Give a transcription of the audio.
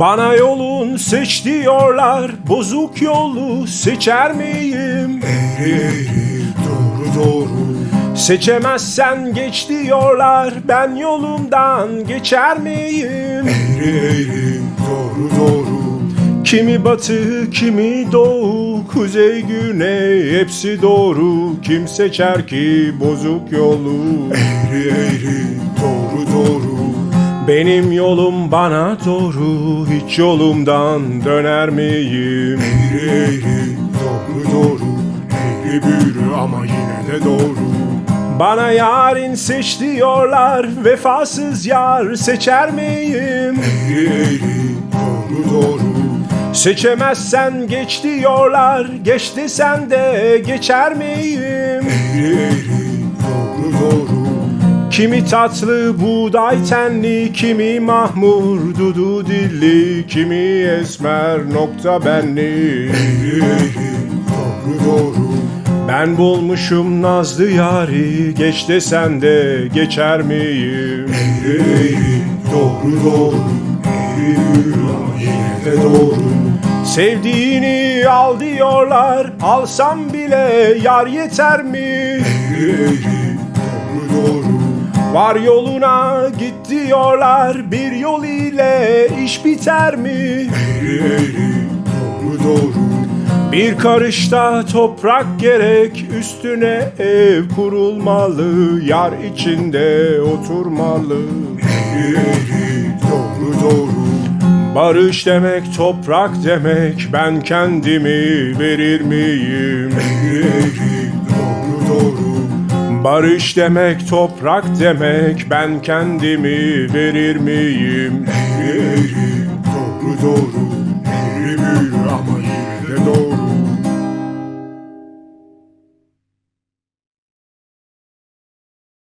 Bana yolun seç diyorlar Bozuk yolu seçer miyim? Eğri eğri doğru doğru Seçemezsen geç diyorlar Ben yolumdan geçer miyim? Eğri eğri doğru doğru Kimi batı kimi doğu Kuzey güney hepsi doğru Kim seçer ki bozuk yolu? Eğri eğri doğru doğru Benim yolum bana doğru Hiç yolumdan döner miyim? Eğri eğri doğru doğru Eğri büğrü ama yine de doğru Bana yarın seç diyorlar Vefasız yar seçer miyim? Eğri eğri doğru doğru Seçemezsen geç diyorlar Geç desen de geçer miyim? Eğri eğri Kimi tatlı buğday tenli Kimi mahmur dudu dilli Kimi esmer nokta benli doğru doğru Ben bulmuşum nazlı yari Geç desen de geçer miyim? Doğru doğru yine de doğru Sevdiğini al diyorlar Alsam bile yar yeter mi? Doğru doğru Var yoluna git diyorlar Bir yol ile iş biter mi? Eğri eğri doğru doğru Bir karışta toprak gerek Üstüne ev kurulmalı Yar içinde oturmalı Eğri eğri doğru doğru Barış demek toprak demek Ben kendimi verir miyim? Eğri eğri Barış demek toprak demek Ben kendimi verir miyim? Eğri eğri doğru doğru Eğri büğrü ama